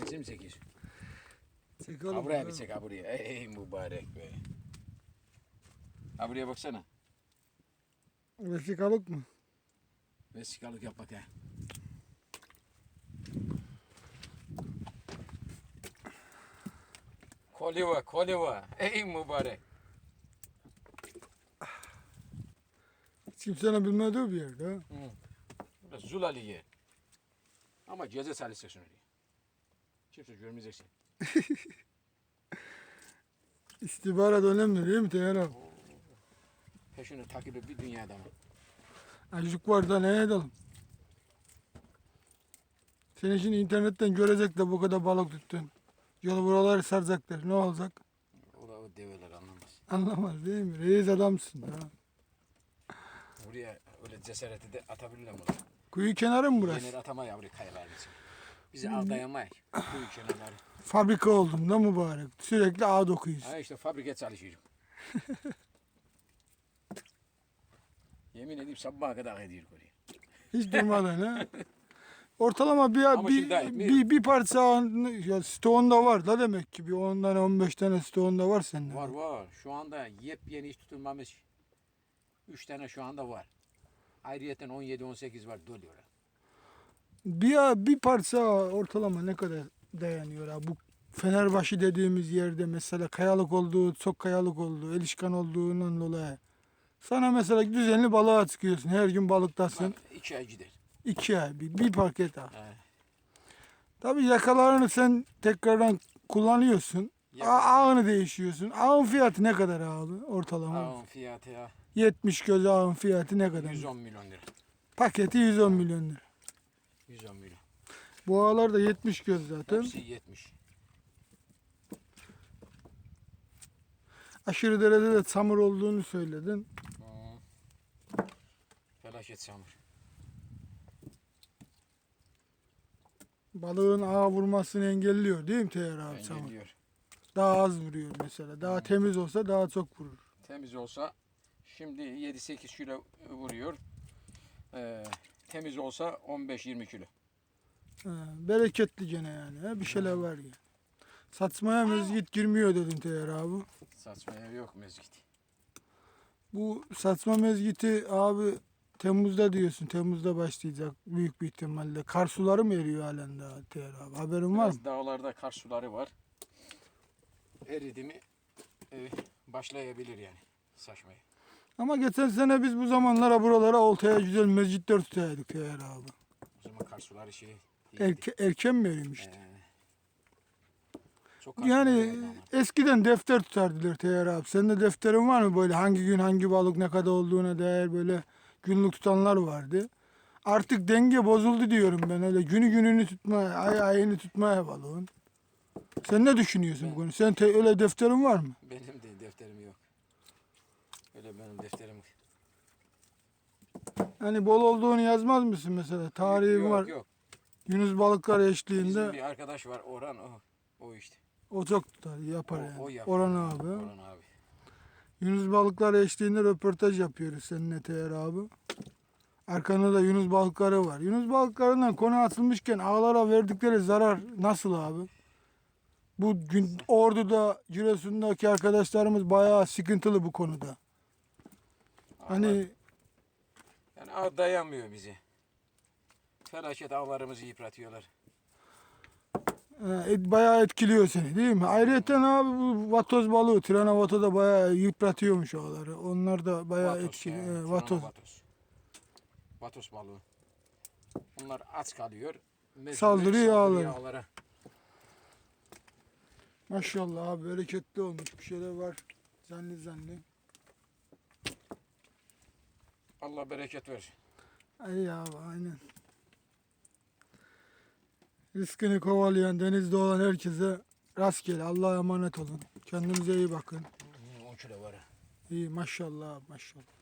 Kafanı mi çekiyor? Çek Ha oğlum. buraya bir çek ha buraya. Ey mübarek be. Ha buraya baksana. Vesikalık mı? Vesikalık yap bak ha. Koliva, koliva. Ey mübarek. Hiç kimsenin bilmediği bir yerde. ha. Burası Zula Ligi. Ama ceza sahilse şunu diye. Kimse görmeyeceksin. İstihbarat önemli değil mi Teyhan abi? Peşini takibi bir dünya adamı. Acık var da ne edelim? Seni şimdi internetten görecekler bu kadar balık tuttun. Yolu buraları saracaklar. Ne olacak? O da o develer anlamaz. Anlamaz değil mi? Reis adamsın. Ha. Buraya öyle cesareti de atabilirler bunu. Kuyu kenarı mı burası? Yener atamayı buraya kayalar için. Bizi aldayamayız. Kuyu kenarları. Fabrika oldum da mübarek. Sürekli ağ dokuyuz. Ha işte fabrika çalışıyorum. Yemin edeyim sabaha kadar ediyor oraya. Hiç durmadan ha. Ortalama bir, Ama bir, şimdi bir- bir, bir parça ya stoğunda var da demek ki bir 10 tane 15 tane stoğunda var sende. Var var. Şu anda yepyeni iş tutulmamış. Üç tane şu anda var. Ayrıyeten 17-18 var doluyor. Bir, bir parça ortalama ne kadar dayanıyor ha? Bu Fenerbaşı dediğimiz yerde mesela kayalık olduğu, çok kayalık olduğu, elişkan olduğundan dolayı. Sana mesela düzenli balığa çıkıyorsun. Her gün balıktasın. Bak, iki ay gider. İki ay bir, bir paket. He. Tabii yakalarını sen tekrardan kullanıyorsun. Yaka- ağını değişiyorsun. Ağın fiyatı ne kadar abi ortalama? Ağın fiyatı ya 70 göz ağın fiyatı ne kadar? 110 milyon lira. Paketi 110 milyon lira. 110 milyon. Bu ağlar da 70 göz zaten. Hepsi 70. Aşırı derecede çamur olduğunu söyledin. Felaket çamur. Balığın ağa vurmasını engelliyor değil mi Teyyar abi? Engelliyor. Daha az vuruyor mesela. Daha temiz olsa daha çok vurur. Temiz olsa şimdi 7-8 kilo vuruyor. Ee, temiz olsa 15-20 kilo. Ha, bereketli gene yani. ha, Bir şeyler var ya. Saçmaya mezgit girmiyor dedin Teyyar abi. Saçmaya yok mezgit. Bu saçma mezgiti abi Temmuz'da diyorsun. Temmuz'da başlayacak büyük bir ihtimalle. Kar suları mı eriyor halen daha Teyyar abi? Haberin var mı? Biraz dağlarda kar suları var. Eridi mi e, başlayabilir yani saçmaya. Ama geçen sene biz bu zamanlara buralara oltaya güzel mezgitler tutaydık Teyyar abi. O zaman kar suları şey değildi. Erke, erken mi erimişti? Çok suları Yani eskiden defter tutardılar Teyyar abi. Senin de defterin var mı böyle hangi gün hangi balık ne kadar olduğuna dair böyle günlük tutanlar vardı. Artık denge bozuldu diyorum ben öyle günü gününü tutmaya, ay ayını tutmaya balığın. Sen ne düşünüyorsun bu konu? Sen te- öyle defterin var mı? Benim. Benim defterim Hani bol olduğunu yazmaz mısın mesela? Tarihin yok, var. Yok. Yunus balıklar eşliğinde Bizim bir arkadaş var Orhan o. O işte. o çok tutar, yapar O, yani. o yapıyor. Orhan abi. Orhan abi. Yunus balıklar eşliğinde röportaj yapıyoruz seninle Teğer abi. Arkanda da Yunus balıkları var. Yunus balıklarından konu açılmışken ağlara verdikleri zarar nasıl abi? Bu gün Ordu'da, Giresun'daki arkadaşlarımız bayağı sıkıntılı bu konuda. Hani Yani ağ dayanmıyor bize. Felaket ağlarımızı yıpratıyorlar. e, et- bayağı etkiliyor seni değil mi? Ayrıca abi bu vatoz balığı, tirana vato da bayağı yıpratıyormuş ağları. Onlar da bayağı etkili. yani, e, Turana vatoz. Vatos. Vatos balığı. Bunlar aç kalıyor. Mecburen Saldırıyor ağlara. ağlara. Maşallah abi bereketli olmuş bir şeyler var. Zanni zanni. Allah bereket versin. Ay abi aynen. Rızkını kovalayan denizde olan herkese rastgele Allah'a emanet olun. Kendinize iyi bakın. 10 kilo var. İyi maşallah maşallah.